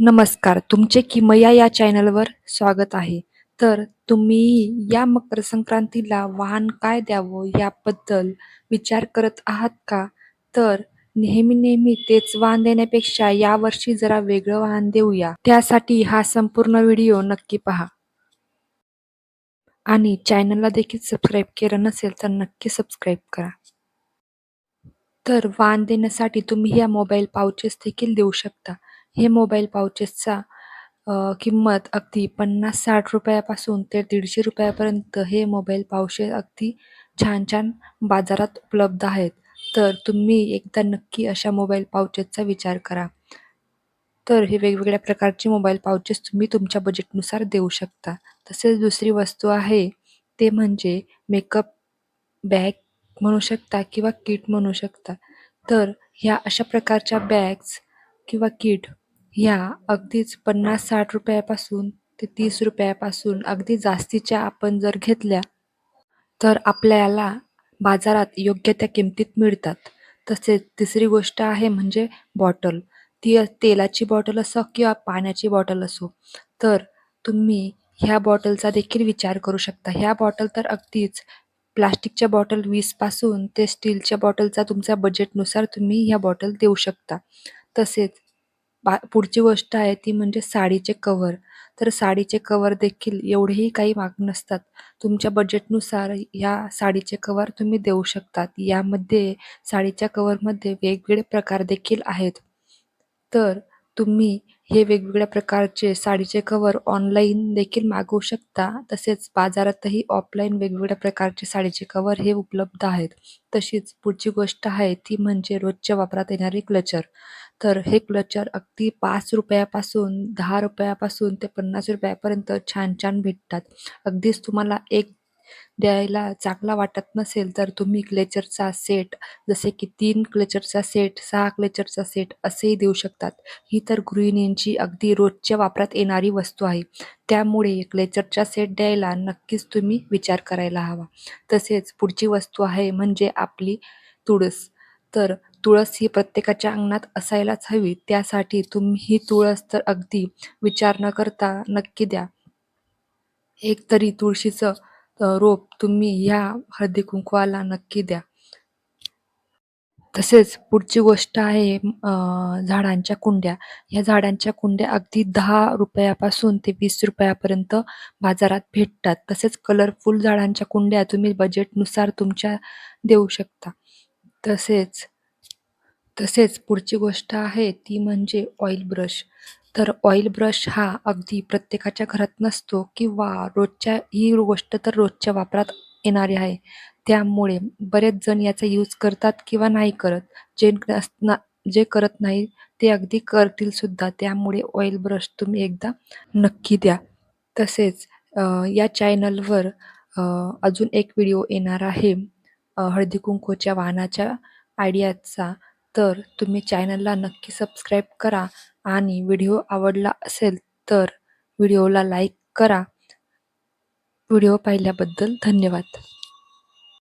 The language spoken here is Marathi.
नमस्कार तुमचे किमया या चॅनलवर स्वागत आहे. तर तुम्ही या मकर संक्रांतीला वाहन काय द्यावं याबद्दल विचार करत आहात का? तर नेहमी नेहमी तेच वाहन देण्यापेक्षा यावर्षी जरा वेगळं वाहन देऊया. त्यासाठी हा संपूर्ण व्हिडिओ नक्की पहा. आणि चॅनलला देखील सबस्क्राईब केलं नसेल तर नक्की सबस्क्राईब करा. तर वाण देण्यासाठी तुम्ही या मोबाईल पाउचेस देखील देऊ शकता. हे मोबाईल पाउचेसचा किंमत अगदी पन्नास साठ रुपयापासून ते दीडशे रुपयापर्यंत हे मोबाईल पाउचेस अगदी छान छान बाजारात उपलब्ध आहेत. तर तुम्ही एकदा नक्की अशा मोबाईल पाउचेसचा विचार करा. तर हे वेगवेगळ्या प्रकारचे मोबाईल पाउचेस तुम्ही तुमच्या बजेटनुसार देऊ शकता. तसेच दुसरी वस्तू आहे ते म्हणजे मेकअप बॅग म्हणू शकता किंवा किट म्हणू शकता. तर ह्या अशा प्रकारच्या बॅग्स किंवा किट ह्या अगदीच पन्नास साठ रुपयापासून ते तीस रुपयापासून अगदी जास्तीच्या आपण जर घेतल्या तर आपल्याला बाजारात योग्य त्या किमतीत मिळतात. तसेच तिसरी गोष्ट आहे म्हणजे बॉटल. ती तेलाची बॉटल असो किंवा पाण्याची बॉटल असो तर तुम्ही ह्या बॉटलचा देखील विचार करू शकता. ह्या बॉटल तर अगदीच प्लास्टिकच्या बॉटल वीसपासून ते स्टीलच्या बॉटलचा तुमच्या बजेटनुसार तुम्ही ह्या बॉटल देऊ शकता. तसेच बा पुढची गोष्ट आहे ती म्हणजे साडीचे कव्हर. तर साडीचे कव्हर देखील एवढेही काही महाग नसतात. तुमच्या बजेटनुसार ह्या साडीचे कव्हर तुम्ही देऊ शकतात. यामध्ये साडीच्या कव्हरमध्ये वेगवेगळे प्रकार देखील आहेत. तर तुम्ही हे वेगवेगळ्या प्रकारचे साडीचे कवर ऑनलाईन देखील मागवू शकता. तसेच बाजारातही ऑफलाईन वेगवेगळ्या प्रकारचे साडीचे कवर हे उपलब्ध आहेत. तशीच पुढची गोष्ट आहे ती म्हणजे रोजच्या वापरात येणारी क्लचर तर हे क्लचर अगदी पाच रुपयापासून दहा रुपयापासून ते पन्नास रुपयापर्यंत छान छान भेटतात. अगदीच तुम्हाला एक द्यायला चांगला वाटत नसेल तर तुम्ही क्लेचरचा सेट जसे की तीन क्लेचरचा सेट सहा क्लेचरचा सेट असेही देऊ शकतात. ही तर गृहिणींची अगदी रोजच्या वापरात येणारी वस्तू आहे. त्यामुळे क्लेचरचा सेट द्यायला नक्कीच तुम्ही विचार करायला हवा. तसेच पुढची वस्तू आहे म्हणजे आपली तुळस. तर तुळस ही प्रत्येकाच्या अंगणात असायलाच हवी. त्यासाठी तुम्ही ही तुळस तर अगदी विचार न करता नक्की द्या. एक तरी तुळशीचं रोप तुम्ही ह्या हळदी कुंकवाला नक्की द्या. तसेच पुढची गोष्ट आहे झाडांच्या कुंड्या. ह्या झाडांच्या कुंड्या अगदी दहा रुपयापासून ते वीस रुपयापर्यंत बाजारात भेटतात. तसेच कलरफुल झाडांच्या कुंड्या तुम्ही बजेटनुसार तुमच्या देऊ शकता. तसेच तसेच पुढची गोष्ट आहे ती म्हणजे ऑइल ब्रश तर ऑइल ब्रश हा अगदी प्रत्येकाच्या घरात नसतो किंवा रोजच्या ही गोष्ट तर रोजच्या वापरात येणारी आहे. त्यामुळे बरेच जण याचा यूज करतात किंवा नाही करत. जे ना जे करत नाही ते अगदी करतील सुद्धा. त्यामुळे ऑइल ब्रश तुम्ही एकदा नक्की द्या. तसेच या चॅनलवर अजून एक व्हिडिओ येणार आहे. हळदी कुंकूच्या वाहनाच्या आयडियाचा तर तुम्ही चॅनलला नक्की सबस्क्राईब करा. आणि व्हिडिओ आवडला असेल तर व्हिडिओला लाईक करा. व्हिडिओ पाहिल्याबद्दल धन्यवाद.